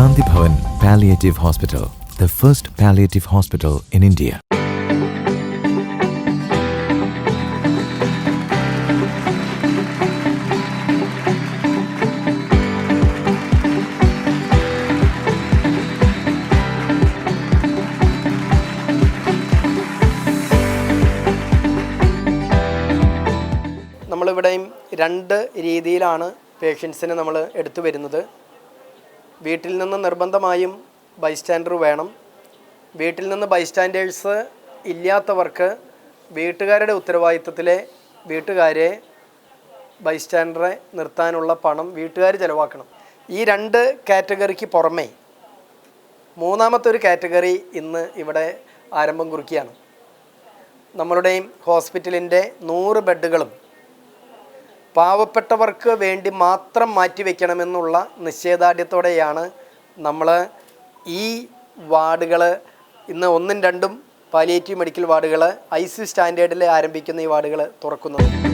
Shanti Bhavan Palliative Hospital, the first palliative hospital in India. നമ്മളിവിടെയും രണ്ട് രീതിയിലാണ് പേഷ്യൻസിനെ നമ്മൾ എടുത്തു വരുന്നത് വീട്ടിൽ നിന്ന് നിർബന്ധമായും ബൈസ്റ്റാൻഡർ വേണം. വീട്ടിൽ നിന്ന് ബൈസ്റ്റാൻഡേഴ്സ് ഇല്ലാത്തവർക്ക് വീട്ടുകാരുടെ ഉത്തരവാദിത്തത്തിലെ വീട്ടുകാരെ ബൈസ്റ്റാൻഡറെ നിർത്താനുള്ള പണം വീട്ടുകാർ ചിലവാക്കണം. ഈ രണ്ട് കാറ്റഗറിക്ക് പുറമേ മൂന്നാമത്തെ ഒരു കാറ്റഗറി ഇന്ന് ഇവിടെ ആരംഭം കുറിക്കുകയാണ്. നമ്മളുടെയും ഹോസ്പിറ്റലിന്റെ നൂറ് ബെഡുകളും പാവപ്പെട്ടവർക്ക് വേണ്ടി മാത്രം മാറ്റിവെക്കണമെന്നുള്ള നിശ്ചയദാർഢ്യത്തോടെയാണ് നമ്മൾ ഈ വാർഡുകൾ ഇന്ന് ഒന്നും രണ്ടും പാലിയേറ്റീവ് മെഡിക്കൽ വാർഡുകൾ ഐ സി സ്റ്റാൻഡേർഡിൽ ആരംഭിക്കുന്ന ഈ വാർഡുകൾ തുറക്കുന്നത്.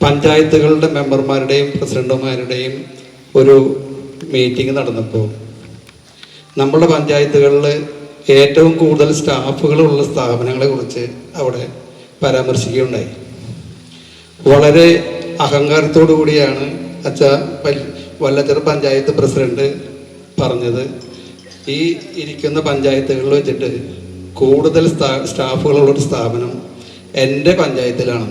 പഞ്ചായത്തുകളുടെ മെമ്പർമാരുടെയും പ്രസിഡന്റുമാരുടെയും ഒരു മീറ്റിംഗ് നടന്നപ്പോൾ നമ്മുടെ പഞ്ചായത്തുകളിൽ ഏറ്റവും കൂടുതൽ സ്റ്റാഫുകളുള്ള സ്ഥാപനങ്ങളെക്കുറിച്ച് അവിടെ പരാമർശിക്കുകയുണ്ടായി. വളരെ അഹങ്കാരത്തോടു കൂടിയാണ് അച്ഛ വല്ലച്ചർ പഞ്ചായത്ത് പ്രസിഡന്റ് പറഞ്ഞത്. ഈ ഇരിക്കുന്ന പഞ്ചായത്തുകളിൽ വെച്ചിട്ട് കൂടുതൽ സ്റ്റാഫുകളുള്ള സ്ഥാപനം എന്റെ പഞ്ചായത്തിലാണ്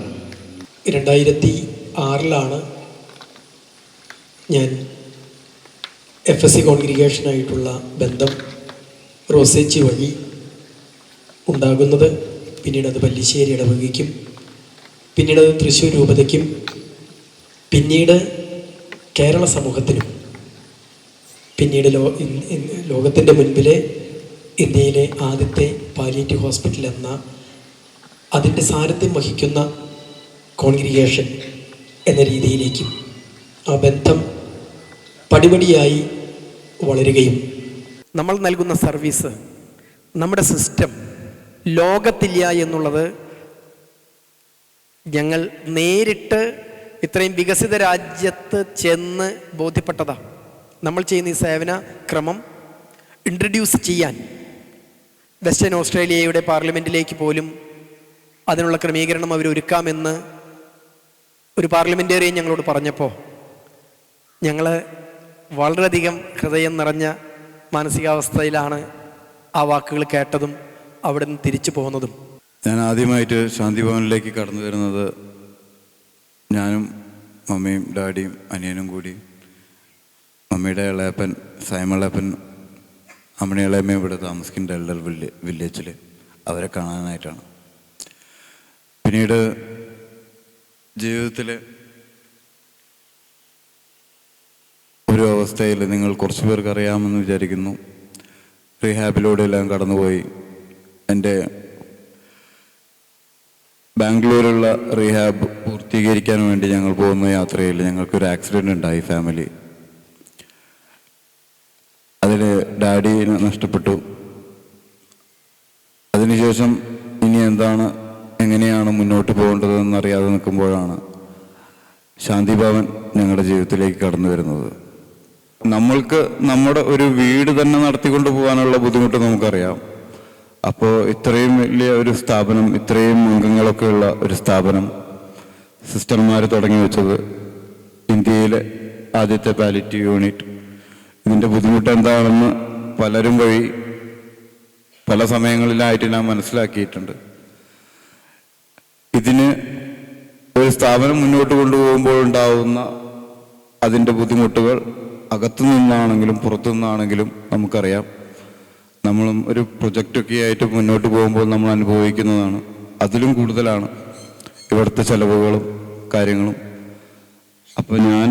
രണ്ടായിരത്തി ആറിലാണ് ഞാൻ എഫ് എസ് സി കോൺഗ്രിഗേഷനായിട്ടുള്ള ബന്ധം റോസേച്ചി വഴി ഉണ്ടാകുന്നത്. പിന്നീട് അത് പല്ലിശ്ശേരി ഇടവകയ്ക്കും പിന്നീട് അത് തൃശ്ശൂർ രൂപതയ്ക്കും പിന്നീട് കേരള സമൂഹത്തിനും പിന്നീട് ലോ ലോകത്തിന്റെ മുൻപിലെ ഇന്ത്യയിലെ ആദ്യത്തെ പാലിയേറ്റീവ് ഹോസ്പിറ്റൽ എന്ന അതിന്റെ സാരഥ്യം വഹിക്കുന്ന കോൺഗ്രിഗേഷൻ എന്ന രീതിയിലേക്കും ആ ബന്ധം പടിപടിയായി വളരുകയും നമ്മൾ നൽകുന്ന സർവീസ് നമ്മുടെ സിസ്റ്റം ലോകത്തില്ല എന്നുള്ളത് ഞങ്ങൾ നേരിട്ട് ഇത്രയും വികസിത രാജ്യത്ത് ചെന്ന് ബോധ്യപ്പെട്ടതാണ് നമ്മൾ ചെയ്യുന്ന ഈ സേവന ക്രമം ഇൻട്രൊഡ്യൂസ് ചെയ്യാൻ വെസ്റ്റേൺ ഓസ്ട്രേലിയയുടെ പാർലമെന്റിലേക്ക് പോലും അതിനുള്ള ക്രമീകരണം അവർ ഒരുക്കാമെന്ന് ഒരു പാർലമെന്റേറിയൻ ഞങ്ങളോട് പറഞ്ഞപ്പോൾ ഞങ്ങൾ വളരെയധികം ഹൃദയം നിറഞ്ഞ മാനസികാവസ്ഥയിലാണ് ആ വാക്കുകൾ കേട്ടതും അവിടെ നിന്ന് തിരിച്ചു പോകുന്നതും. ഞാൻ ആദ്യമായിട്ട് ശാന്തി ഭവനിലേക്ക് കടന്നു വരുന്നത് ഞാനും മമ്മിയും ഡാഡിയും അനിയനും കൂടി മമ്മിയുടെ ഇളയപ്പൻ സൈമളപ്പൻ അമ്മണി ഇളയമ്മയും ഇവിടെ താമസിക്കുന്ന വില്ലേ വില്ലേജിൽ അവരെ കാണാനായിട്ടാണ്. പിന്നീട് ജീവിതത്തിൽ ഒരു അവസ്ഥയിൽ നിങ്ങൾ കുറച്ച് പേർക്ക് അറിയാമെന്ന് വിചാരിക്കുന്നു. റീഹാബിലൂടെ എല്ലാം കടന്നുപോയി. എന്റെ ബാംഗ്ലൂരിലുള്ള റീഹാബ് പൂർത്തീകരിക്കാൻ വേണ്ടി ഞങ്ങൾ പോകുന്ന യാത്രയിൽ ഞങ്ങൾക്കൊരു ആക്സിഡന്റ് ഉണ്ടായി ഫാമിലി അതിൽ ഡാഡിനെ നഷ്ടപ്പെട്ടു. അതിനുശേഷം ഇനി എന്താണ് എങ്ങനെയാണ് മുന്നോട്ട് പോകേണ്ടതെന്ന് അറിയാതെ നിൽക്കുമ്പോഴാണ് ശാന്തി ഭവൻ ഞങ്ങളുടെ ജീവിതത്തിലേക്ക് കടന്നു വരുന്നത്. നമ്മൾക്ക് നമ്മുടെ ഒരു വീട് തന്നെ നടത്തിക്കൊണ്ട് പോകാനുള്ള ബുദ്ധിമുട്ട് നമുക്കറിയാം. അപ്പോൾ ഇത്രയും വലിയ ഒരു സ്ഥാപനം ഇത്രയും അംഗങ്ങളൊക്കെ ഉള്ള ഒരു സ്ഥാപനം സിസ്റ്റർമാർ തുടങ്ങി വെച്ചത് ഇന്ത്യയിലെ ആദ്യത്തെ പാലിറ്റീവ് യൂണിറ്റ്. ഇതിന്റെ ബുദ്ധിമുട്ട് എന്താണെന്ന് പലരും വഴി പല സമയങ്ങളിലായിട്ട് ഞാൻ മനസ്സിലാക്കിയിട്ടുണ്ട്. ഇതിന് ഒരു സ്ഥാപനം മുന്നോട്ട് കൊണ്ടുപോകുമ്പോൾ ഉണ്ടാവുന്ന അതിന്റെ ബുദ്ധിമുട്ടുകൾ അകത്തു നിന്നാണെങ്കിലും പുറത്തു നിന്നാണെങ്കിലും നമുക്കറിയാം. നമ്മളും ഒരു പ്രൊജക്റ്റൊക്കെ ആയിട്ട് മുന്നോട്ട് പോകുമ്പോൾ നമ്മൾ അനുഭവിക്കുന്നതാണ്. അതിലും കൂടുതലാണ് ഇവിടുത്തെ ചെലവുകളും കാര്യങ്ങളും. അപ്പോൾ ഞാൻ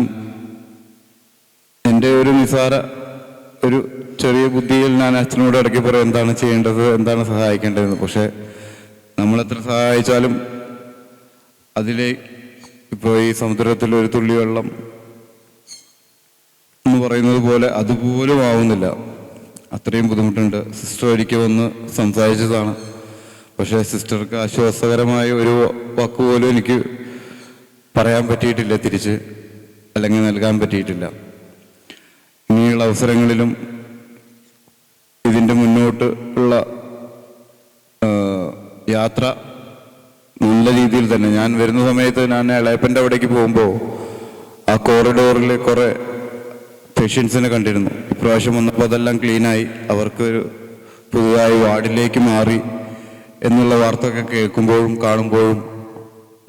എന്റെ ഒരു നിസാര ഒരു ചെറിയ ബുദ്ധിയിൽ ഞാൻ അച്ഛനോട് ഇടയ്ക്ക് പറയും എന്താണ് ചെയ്യേണ്ടത്? എന്താണ് സഹായിക്കേണ്ടതെന്ന്? പക്ഷേ നമ്മളെത്ര സഹായിച്ചാലും അതിലെ ഇപ്പോൾ ഈ സമുദ്രത്തിൽ ഒരു തുള്ളി വെള്ളം എന്ന് പറയുന്നത് പോലെ അതുപോലും ആവുന്നില്ല അത്രയും ബുദ്ധിമുട്ടുണ്ട്. സിസ്റ്റർ ഒരിക്കൽ വന്ന് സംസാരിച്ചതാണ്. പക്ഷേ സിസ്റ്റർക്ക് ആശ്വാസകരമായ ഒരു വാക്ക് പോലും എനിക്ക് പറയാൻ പറ്റിയിട്ടില്ല തിരിച്ച് അല്ലെങ്കിൽ നൽകാൻ പറ്റിയിട്ടില്ല. ഇനിയുള്ള അവസരങ്ങളിലും ഇതിന്റെ മുന്നോട്ട് ഉള്ള യാത്ര നല്ല രീതിയിൽ തന്നെ. ഞാൻ വരുന്ന സമയത്ത് ഞാൻ ഇളയപ്പന്റെ അവിടേക്ക് പോകുമ്പോൾ ആ കോറിഡോറിൽ കുറേ പേഷ്യൻസിനെ കണ്ടിരുന്നു. ഇപ്രാവശ്യം വന്നപ്പോൾ അതെല്ലാം ക്ലീനായി അവർക്ക് ഒരു പുതുതായി വാർഡിലേക്ക് മാറി എന്നുള്ള വാർത്തയൊക്കെ കേൾക്കുമ്പോഴും കാണുമ്പോഴും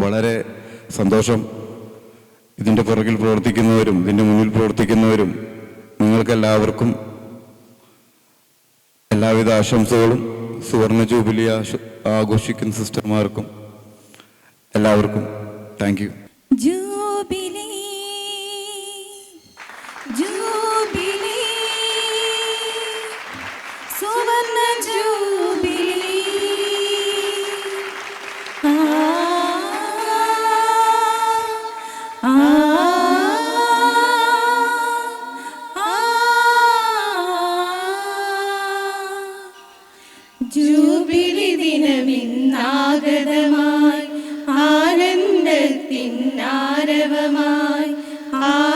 വളരെ സന്തോഷം. ഇതിന്റെ പുറകിൽ പ്രവർത്തിക്കുന്നവരും ഇതിന്റെ മുന്നിൽ പ്രവർത്തിക്കുന്നവരും നിങ്ങൾക്കെല്ലാവർക്കും എല്ലാവിധ ആശംസകളും. സുവർണ ജൂബിലി ആഘോഷിക്കുന്ന സിസ്റ്റർമാർക്കും. എല്ലാവർക്കും താങ്ക് യു. ജൂബിലി ആനന്ദത്തിനാരവമായി ആയിരമായിരം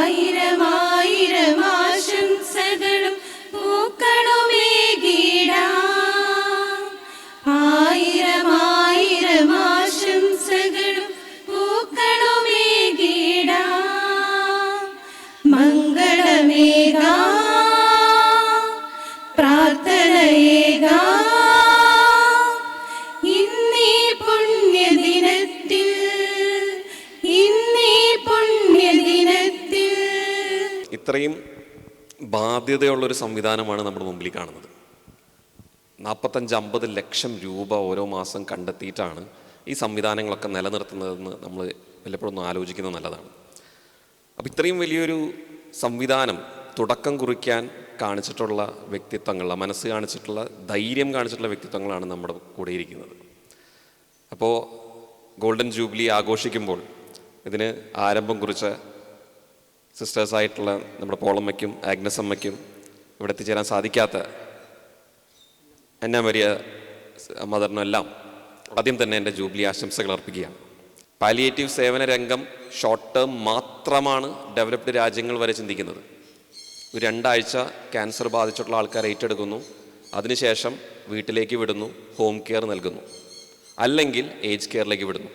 ഇത്രയും ബാധ്യതയുള്ളൊരു സംവിധാനമാണ് നമ്മുടെ മുമ്പിൽ കാണുന്നത്. നാൽപ്പത്തഞ്ച് അമ്പത് ലക്ഷം രൂപ ഓരോ മാസം കണ്ടെത്തിയിട്ടാണ് ഈ സംവിധാനങ്ങളൊക്കെ നിലനിർത്തുന്നതെന്ന് നമ്മൾ വല്ലപ്പോഴൊന്നും ആലോചിക്കുന്നത് നല്ലതാണ്. അപ്പം ഇത്രയും വലിയൊരു സംവിധാനം തുടക്കം കുറിക്കാൻ കാണിച്ചിട്ടുള്ള വ്യക്തിത്വങ്ങൾ മനസ്സ് കാണിച്ചിട്ടുള്ള ധൈര്യം കാണിച്ചിട്ടുള്ള വ്യക്തിത്വങ്ങളാണ് നമ്മുടെ കൂടെ ഇരിക്കുന്നത് അപ്പോൾ ഗോൾഡൻ ജൂബിലി ആഘോഷിക്കുമ്പോൾ ഇതിന് ആരംഭം കുറിച്ച സിസ്റ്റേഴ്സായിട്ടുള്ള നമ്മുടെ പോളമ്മയ്ക്കും ആഗ്നസ് അമ്മയ്ക്കും ഇവിടെ എത്തിച്ചേരാൻ സാധിക്കാത്ത എന്നാ മരിയ മദറിനെല്ലാം ആദ്യം തന്നെ എന്റെ ജൂബിലി ആശംസകൾ അർപ്പിക്കുകയാണ്. പാലിയേറ്റീവ് സേവന രംഗം ഷോർട്ട് ടേം മാത്രമാണ് ഡെവലപ്ഡ് രാജ്യങ്ങൾ വരെ ചിന്തിക്കുന്നത്. ഒരു രണ്ടാഴ്ച ക്യാൻസർ ബാധിച്ചിട്ടുള്ള ആൾക്കാർ ഏറ്റെടുക്കുന്നു. അതിനുശേഷം വീട്ടിലേക്ക് വിടുന്നു ഹോം കെയർ നൽകുന്നു. അല്ലെങ്കിൽ ഏജ് കെയറിലേക്ക് വിടുന്നു.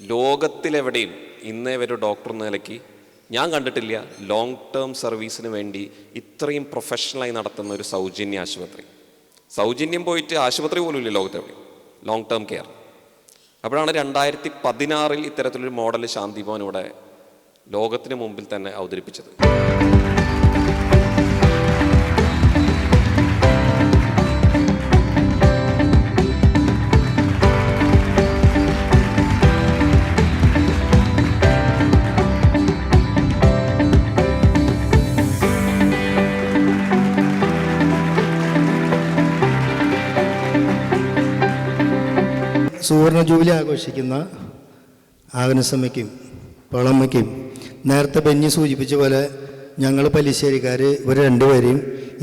ലോകത്തിലെവിടെയും ഇന്നേ വരെ ഡോക്ടർ എന്ന നിലയ്ക്ക് ഞാൻ കണ്ടിട്ടില്ല. ലോങ് ടേം സർവീസിന് വേണ്ടി ഇത്രയും പ്രൊഫഷണലായി നടത്തുന്ന ഒരു സൗജന്യ ആശുപത്രി. സൗജന്യം പോയിട്ട് ആശുപത്രി പോലും ഇല്ല ലോകത്തെവിടെ ലോങ് ടേം കെയർ അപ്പോഴാണ് രണ്ടായിരത്തി പതിനാറിൽ ഇത്തരത്തിലൊരു മോഡൽ ശാന്തിഭവൻ ഇവിടെ ലോകത്തിന് മുമ്പിൽ തന്നെ അവതരിപ്പിച്ചത്. സുവർണ ജൂബിലി ആഘോഷിക്കുന്ന ആഗനസമ്മയ്ക്കും പളമ്മയ്ക്കും നേരത്തെ ബെന്നി സൂചിപ്പിച്ച പോലെ ഞങ്ങൾ പല്ലിശ്ശേരിക്കാർ ഇവർ രണ്ടുപേരെയും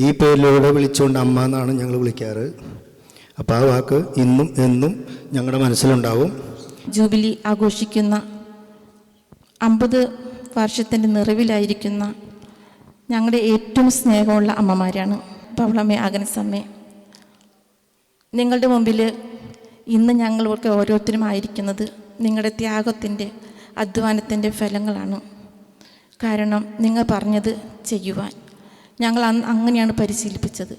ഈ പേരിലൂടെ വിളിച്ചുകൊണ്ട് അമ്മ എന്നാണ് ഞങ്ങൾ വിളിക്കാറ്. അപ്പോൾ ആ വാക്ക് ഇന്നും എന്നും ഞങ്ങളുടെ മനസ്സിലുണ്ടാവും. ജൂബിലി ആഘോഷിക്കുന്ന അമ്പത് വർഷത്തിന്റെ നിറവിലായിരിക്കുന്ന ഞങ്ങളുടെ ഏറ്റവും സ്നേഹമുള്ള അമ്മമാരാണ് പവളമ്മ ആഗനസമ്മേ. നിങ്ങളുടെ മുമ്പിൽ ഇന്ന് ഞങ്ങളൊക്കെ ഓരോരുത്തരും ആയിരിക്കുന്നത് നിങ്ങളുടെ ത്യാഗത്തിന്റെ അധ്വാനത്തിന്റെ ഫലങ്ങളാണ്. കാരണം നിങ്ങൾ പറഞ്ഞത് ചെയ്യുവാൻ. ഞങ്ങൾ അന്ന് അങ്ങനെയാണ് പരിശീലിപ്പിച്ചത്.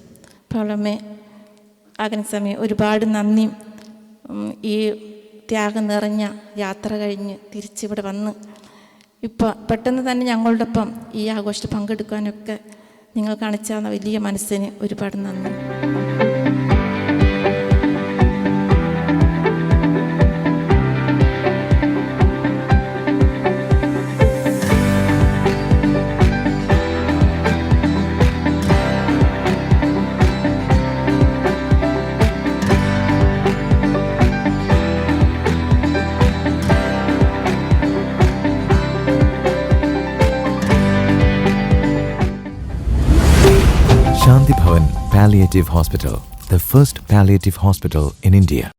പവളമ്മേ ആഗനസമയം ഒരുപാട് നന്ദി. ഈ ത്യാഗം നിറഞ്ഞ യാത്ര കഴിഞ്ഞ് തിരിച്ചിവിടെ വന്ന് ഇപ്പോൾ പെട്ടെന്ന് തന്നെ ഞങ്ങളോടൊപ്പം ഈ ആഘോഷത്തിൽ പങ്കെടുക്കാനൊക്കെ നിങ്ങൾ കാണിച്ച വലിയ മനസ്സിന് ഒരുപാട് നന്ദി. Palliative Hospital, the first palliative hospital in India.